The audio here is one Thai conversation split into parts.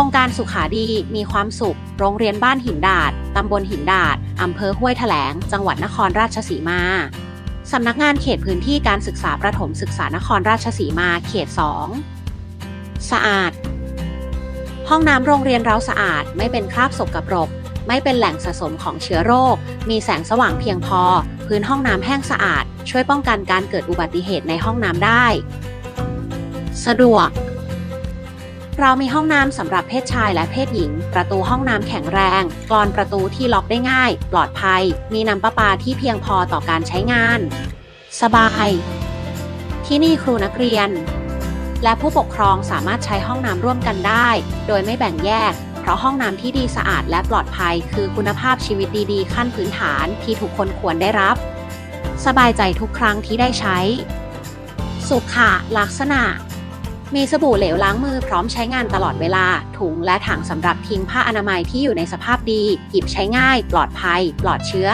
รงการสุขาดีมีความสุข โรงเรียนบ้านหินดาด ตำบลหินดาด อำเภอห้วยแถลง จังหวัดนครราชสีมา สำนักงานเขตพื้นที่การศึกษาประถมศึกษานครราชสีมาเขต 2 สะอาด ห้องน้ำโรงเรียนเราสะอาด ไม่เป็นคราบสกปรก ไม่เป็นแหล่งสะสมของเชื้อโรค มีแสงสว่างเพียงพอ พื้นห้องน้ำแห้งสะอาด ช่วยป้องกันการเกิดอุบัติเหตุในห้องน้ำได้ สะดวก เรามีห้องน้ำสำหรับเพศชายและเพศหญิง ประตูห้องน้ำแข็งแรง กรอนประตูที่ล็อกได้ง่าย ปลอดภัย มีน้ำประปาที่เพียงพอต่อการใช้งาน สบาย ที่นี่ครูนักเรียน และผู้ปกครองสามารถใช้ห้องน้ำร่วมกันได้ โดยไม่แบ่งแยก เพราะห้องน้ำที่ดีสะอาดและปลอดภัย คือคุณภาพชีวิตดีๆ ขั้นพื้นฐานที่ทุกคนควรได้รับ สบายใจทุกครั้งที่ได้ใช้ สุขะลักษณะ มีสบู่เหลวล้างมือพร้อมใช้งานตลอดเวลา ถุงและถังสำหรับทิ้งผ้าอนามัยที่อยู่ในสภาพดี หยิบใช้ง่าย ปลอดภัย ปลอดเชื้อ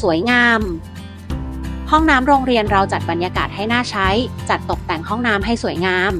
สวยงาม ห้องน้ำโรงเรียนเราจัดบรรยากาศให้น่าใช้ จัดตกแต่งห้องน้ำให้สวยงาม